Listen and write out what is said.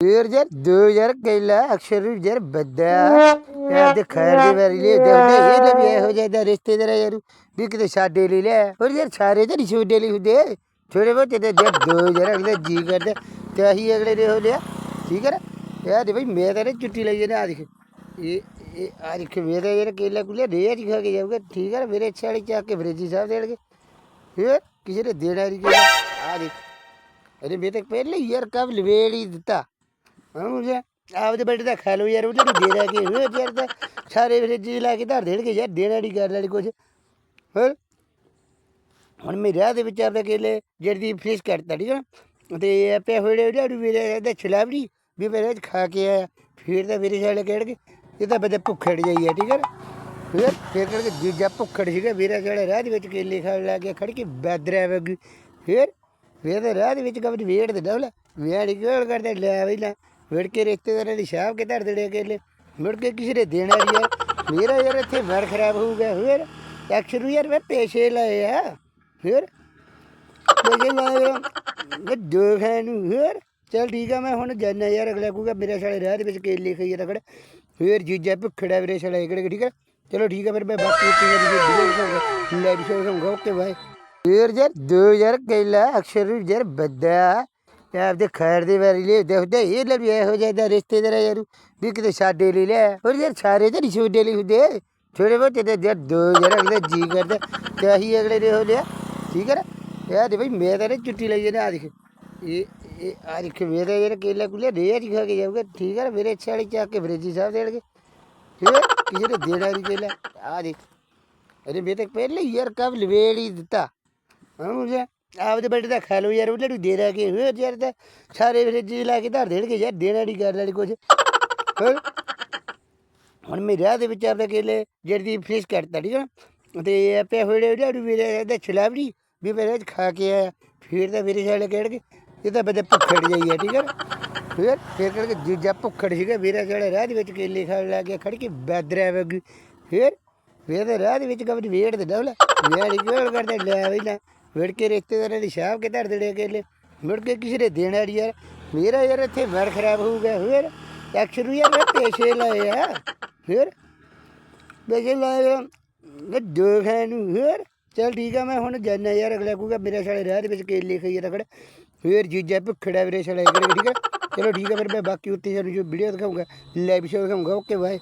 ਫੇਰ ਯਾਰ 2000 ਕੈਲਾ ਅਕਸ਼ਰ ਨੂੰ ਯਾਰ ਬੱਦਾ ਯਾਰ ਦੇ ਖੈਰ ਦੀ ਵਾਰੀ ਲਈ ਦੇਖਦੇ ਇਹ ਲੈ ਵੀ ਇਹੋ ਜਿਹਾ ਦਾ ਰਿਸ਼ਤੇਦਾਰ ਯਾਰ ਵੀ ਕਿਤੇ ਸਾਡੇ ਲਈ ਲੈ ਹੋਰ ਯਾਰ ਸਾਰੇ ਤਾਂ ਨਹੀਂ ਛੋਡੇ ਲਈ ਹੁੰਦੇ ਥੋੜੇ ਬਹੁਤ ਤੇ ਜੇ 2000 ਅਗਲੇ ਜੀ ਕਰਦੇ ਤੇ ਅਸੀਂ ਅਗਲੇ ਦੇ ਹੋ ਲਿਆ ਠੀਕ ਹੈ ਨਾ ਯਾਰ ਦੇ ਬਈ ਮੈਂ ਤਾਂ ਨਾ ਛੁੱਟੀ ਲਈ ਨਾ ਆ ਦੇਖ ਇਹ ਇਹ ਆ ਦੇਖ ਮੇਰੇ ਯਾਰ ਕੇਲਾ ਕੁਲੇ ਰੇਜ ਖਾ ਕੇ ਜਾਊਗਾ ਠੀਕ ਹੈ ਨਾ ਮੇਰੇ ਅੱਛੇ ਵਾਲੀ ਚੱਕ ਕੇ ਫਰੇਜੀ ਸਾਹਿਬ ਦੇਣਗੇ ਫੇਰ ਕਿਸੇ ਹਾਂ ਮੁਝੇ ਆਪਦੇ ਬੇਟੇ ਦਾ ਖਾ ਲਓ ਯਾਰ ਉਹਨੇ ਨੂੰ ਦੇ ਰਿਹਾ ਕਿ ਹੋ ਯਾਰ ਤਾਂ ਸਾਰੇ ਫਰਿੱਜ 'ਚ ਲਾ ਕੇ ਧਰ ਦੇਣਗੇ ਯਾਰ, ਦੇਣਾ ਨਹੀਂ ਕਰਨ ਵਾਲੀ ਕੁਝ ਹੋਰ? ਹੁਣ ਮੇਰੇ ਦੇ ਵਿੱਚ ਆਪਦੇ ਕੇਲੇ, ਜਿਹੜੀ ਫ੍ਰੀਜ਼ ਕਰਤਾ ਠੀਕ ਹੈ ਨਾ? ਤੇ ਆਪੇ ਹੋੜੇ ਉਹਦੇ ਮੇਰੇ ਦਾ ਛਲਾਵੜੀ ਵੀ ਮੇਰੇ ਖਾ ਕੇ ਆਇਆ। ਫਿਰ ਤਾਂ ਮੇਰੇ ਸਾਲੇ ਕੇ ਇਹ ਤਾਂ ਬੰਦੇ ਭੁੱਖੜ ਜਾਈ ਹੈ ਠੀਕ ਹੈ ਨਾ? ਫਿਰ ਫਿਰ ਕਰਕੇ ਜੀਜਾ ਭੁੱਖੜ ਸੀਗਾ ਵੀਰਾ ਜਿਹੜਾ ਰਾਹ ਦੇ ਵਿੱਚ ਕੇਲੇ ਖਾਣ ਲੱਗ ਗਿਆ, ਖੜ ਕੇ ਬੈਦਰਿਆ ਵਗ। ਫਿਰ ਫਿਰ ਤਾਂ ਰਾਹ ਦੇ ਵਿੱਚ ਕਬਰ ਵੇੜ ਦੇ ਡਵਲਾ ਵੇੜ ਕਿਉਂ ਕਰਦੇ, ਲੈ ਵੀ ਲੈ। ਵੇੜ ਕੇ ਰਿਸ਼ਤੇਦਾਰਾਂ ਦੀ ਸ਼ਾਬ ਕੇ ਧਰ ਦੇੜੇ ਕੇਲੇ ਮੁੜ ਕੇ ਕਿਸੇ ਨੇ ਦੇਣਾ ਨਹੀਂ ਯਾਰ ਮੇਰਾ ਯਾਰ ਇੱਥੇ ਵਰ ਖਰਾਬ ਹੋਊਗਾ, ਫਿਰ? ਅਕਸ਼ਰ ਯਾਰ ਮੈਂ ਪੇਸ਼ੇ ਲਏ ਆ, ਫਿਰ? ਪੈਸੇ ਲਾਏ ਮੈਂ ਦੋ ਨੂੰ, ਫਿਰ? ਚਲ ਠੀਕ ਆ, ਮੈਂ ਹੁਣ ਜਾਣਾ ਯਾਰ, ਅਗਲਾ ਕਹੂਗਾ ਮੇਰੇ ਸਾਲੇ ਰਾਹ ਦੇ ਵਿੱਚ ਕੇਲੇ ਖਾਈ ਜਾਂਦਾ, ਖੜਾ। ਫਿਰ ਜੀਜਾ ਭੁੱਖੜਾ ਮੇਰੇ ਸਾਲੇ ਕਿਹੜੇ ਠੀਕ ਆ? ਚਲੋ ਠੀਕ ਆ, ਫਿਰ ਮੈਂ ਬਾਕੀ ਉੱਤੇ ਜਿਹੜੀ ਵੀਡੀਓ ਦਿਖਾਉਂਗਾ ਲੈ ਵੀ ਦਿਖਾਉਂਗਾ ਓਕੇ, ਬਾਏ। ਫਿਰ ਯਾਰ 2000 ਕੇਲਾ, ਅਕਸ਼ਰ ਯਾਰ ਬੱਦਾ ਯਾਰ ਦੇ ਖੈਰ ਦੀ ਵਾਰੀ ਲਈ ਦੇਖਦੇ ਇਹ ਲੈ ਵੀ ਇਹੋ ਜਿਹਾ ਦਾ ਰਿਸ਼ਤੇਦਾਰ ਆ ਯਾਰ, ਵੀ ਕਿਤੇ ਸਾਡੇ ਲਈ ਲੈ ਹੋਰ ਯਾਰ ਸਾਰੇ ਤਾਂ ਨਹੀਂ ਛੋਡੇ ਲਈ ਹੁੰਦੇ। ਥੋੜੇ ਬਹੁਤ ਤੇ ਯਾਰ 2000 ਅਗਲੇ ਜੀ ਕਰਦੇ, ਤੇ ਅਸੀਂ ਅਗਲੇ ਦੇ ਹੋ ਲਿਆ। ਠੀਕ ਹੈ ਨਾ? ਯਾਰ ਬਈ ਮੈਂ ਤਾਂ ਚੁੱਟੀ ਛੁੱਟੀ ਲਈ ਨਾ ਆ ਦੇਖ। ਇਹ ਇਹ ਆ ਦੇਖ ਮੇਰੇ ਯਾਰ ਕੇਲਾ ਕੁਲੇ ਰੇਜ ਖਾ ਕੇ ਜਾਊਗਾ। ਠੀਕ ਹੈ ਮੇਰੇ ਅੱਛੇ ਵਾਲੀ ਚੱਕ ਕੇ ਫਰੇਜੀ ਸਾਹਿਬ ਦੇਣਗੇ। ਫਿਰ ਕਿਸੇ ਨੇ ਦੇਣਾ ਨਹੀਂ ਕੇਲਾ ਆ ਦੇਖ। ਅਰੇ ਮੈਂ ਤਾਂ ਪਹਿਲੇ ਯਾਰ ਕਬ ਲਵੇੜ ਹੀ ਦਿੱਤਾ। ਹਾਂ ਮੁਝੇ ਆਪਦੇ ਬੇਟੇ ਦਾ ਖਾ ਲਓ ਯਾਰ, ਉਹ ਨੂੰ ਦੇ ਰਿਹਾ ਕੇ ਹੋ ਯਾਰ ਤਾਂ। ਸਾਰੇ ਫਰਿੱਜ 'ਚ ਲਾ ਕੇ ਧਰ ਦੇਣਗੇ ਯਾਰ, ਦੇਣਾ ਨਹੀਂ ਕਰਨ ਵਾਲੀ ਕੁਝ ਹੋਰ ਹੁਣ ਮੇਰੇ ਦੇ ਵਿੱਚ ਆਪਦੇ ਕੇਲੇ, ਜਿਹੜੀ ਫ੍ਰੀਜ਼ ਕਰਤਾ, ਠੀਕ ਹੈ ਨਾ? ਤੇ ਆਪੇ ਹੋੜੇ ਉਹਦੇ ਵੀਰੇ ਦਾ ਛਲਾਵੜੀ ਵੀ ਮੇਰੇ ਚ ਖਾ ਕੇ ਆਇਆ। ਫਿਰ ਤਾਂ ਮੇਰੇ ਸਾਲੇ ਕਹਿਣਗੇ, ਇਹ ਤਾਂ ਬਦੇ ਭੁੱਖੜ ਜਾਈ ਹੈ ਠੀਕ ਹੈ ਨਾ? ਫਿਰ ਫਿਰ ਕਰਕੇ ਜੀਜਾ ਭੁੱਖੜ ਸੀਗਾ ਵੀਰਾ ਜਿਹੜਾ ਰਾਹ ਦੇ ਵਿੱਚ ਕੇਲੇ ਖਾਣ ਲੱਗ ਗਿਆ, ਖੜ ਕੇ ਬੈਦਰਿਆ ਵਗ। ਫਿਰ ਫਿਰ ਤਾਂ ਰਾਹ ਦੇ ਵਿੱਚ ਕਬਰ ਵੇੜ ਦੇ ਡਵਲਾ ਵੇੜ ਕਿਉਂ ਕਰਦੇ, ਲੈ ਵੀ ਨਾ ਵੇੜ ਕੇ ਰਿਸ਼ਤੇਦਾਰਾਂ ਦੀ ਸ਼ਾਬ ਕੇ ਧਰ ਦੇੜੇ ਕੇਲੇ ਮੁੜ ਕੇ ਕਿਸੇ ਨੇ ਦੇਣਾ ਨਹੀਂ ਯਾਰ। ਮੇਰਾ ਯਾਰ ਇੱਥੇ ਮਰ ਖਰਾਬ ਹੋਊਗਾ, ਫਿਰ ਅਕਸ਼ਰ ਨੂੰ ਯਾਰ ਮੈਂ ਪੇਸ਼ੇ ਲਏ ਆ, ਫਿਰ ਪੈਸੇ ਲਾਏ ਮੈਂ ਦੋ ਨੂੰ ਫਿਰ ਚਲ ਠੀਕ ਆ, ਮੈਂ ਹੁਣ ਜਾਣਾ ਯਾਰ, ਅਗਲਾ ਕਹੂਗਾ ਮੇਰੇ ਸਾਲੇ ਰਹਿ ਦੇ ਵਿੱਚ ਕੇਲੇ ਖਾਈ ਰਗੜ ਫਿਰ ਜੀਜਾ ਭੁੱਖੜਾ ਮੇਰੇ ਸਾਲੇ ਠੀਕ ਆ? ਚਲੋ ਠੀਕ ਆ, ਫਿਰ ਮੈਂ ਬਾਕੀ ਉੱਤੇ ਤੁਹਾਨੂੰ ਜੋ ਵੀਡੀਓ ਦਿਖਾਊਂਗਾ ਲਾਈਵ ਸ਼ੋ ਦਿਖਾਊਂਗਾ ਓਕੇ ਬਾਏ